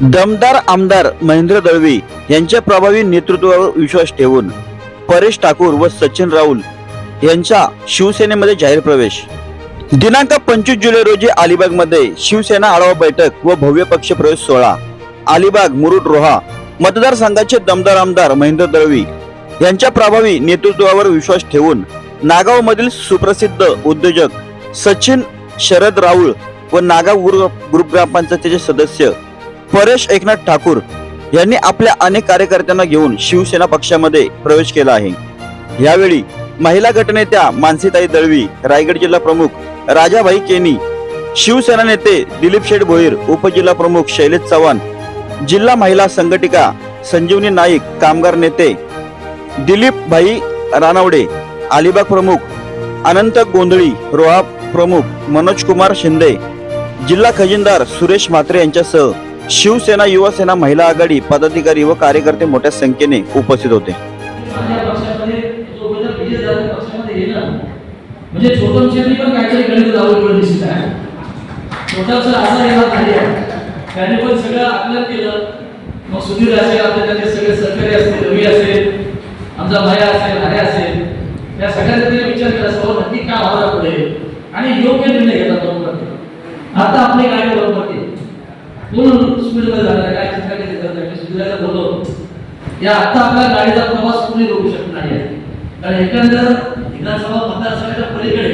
दमदार आमदार महेंद्र दळवी यांच्या प्रभावी नेतृत्वावर विश्वास ठेवून परेश ठाकूर व सचिन राऊल यांचा शिवसेनेमध्ये जाहीर प्रवेश. दिनांक पंचवीस जुलै रोजी अलिबागमध्ये शिवसेना आढावा बैठक व भव्य पक्ष प्रवेश सोहळा. अलिबाग मुरुड रोहा मतदारसंघाचे दमदार आमदार महेंद्र दळवी यांच्या प्रभावी नेतृत्वावर विश्वास ठेवून नागाव मधील सुप्रसिद्ध उद्योजक सचिन शरद राऊळ व नागाव ग्रुप ग्रुप ग्रामपंचायतीचे सदस्य परेश एकनाथ ठाकूर यांनी आपल्या अनेक कार्यकर्त्यांना घेऊन शिवसेना पक्षामध्ये प्रवेश केला आहे. यावेळी महिला गटनेत्या मानसीताई दळवी रायगड जिल्हा प्रमुख राजाभाई केनी शिवसेना नेते दिलीप शेठ भोईर उपजिल्हा प्रमुख शैलेश चव्हाण जिल्हा महिला संघटिका संजीवनी नाईक कामगार नेते दिलीप भाई रानवडे अलिबाग प्रमुख अनंत गोंधळी रोहा प्रमुख मनोज कुमार शिंदे जिल्हा खजिनदार सुरेश म्हात्रे यांच्यासह शिवसेना युवासेना महिला आघाडी पदाधिकारी व कार्यकर्ते मोठ्या संख्येने उपस्थित होते. म्हणजे पण काहीतरी गणित दिसत आहे. छोटासा असा आहे. त्याने पण सगळं केलं. मग सुधीर असेल त्याचे सगळे सहकारी असतील रवी असेल आमचा असेल हरे असेल या सगळ्यांचा त्यांनी विचार केला सर्व नक्की काय पुढे? आणि योग्य निर्णय घेतात आता आपली गाडी बरोबर ते पूर्ण स्पीडमध्ये झाला काय चिंता केली जात सुधीराला बोलवतो या आता आपल्या गाडीचा प्रवास कोणी रोखू शकत नाही कारण एकंदर विधानसभा मतदारसंघाच्या पलीकडे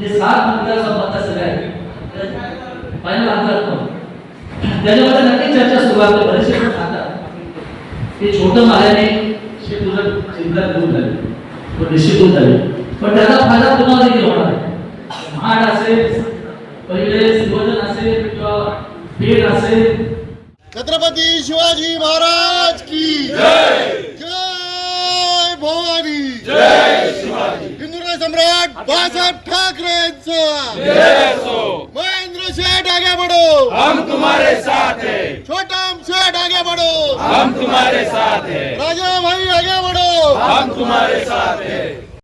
जे सात विधानसभा मतदारसंघ आहेत फायनल अंतर त्याच्यामध्ये नक्की चर्चा सुरू आहे. बरेचसे पण सांगतात ते छोटं माल्याने शे तुझं चिंता दूर झाली. व निश्चित दूर झाली पण त्याचा फायदा तुम्हाला देखील होणार आहे? महाड असेल पहिले छत्रपती शिवाजी महाराज की जय। जय भवानी। जय शिवाजी। हिंदुराय सम्राट बाळासाहेब ठाकरेंचा महेंद्र शेठ आगे बढ़ो हम तुम्हारे साथ हैं। छोटम शेठ आगे बढ़ो हम तुम्हारे साथ हैं। राजा भाई आगे बढ़ो हम तुम्हारे साथ हैं।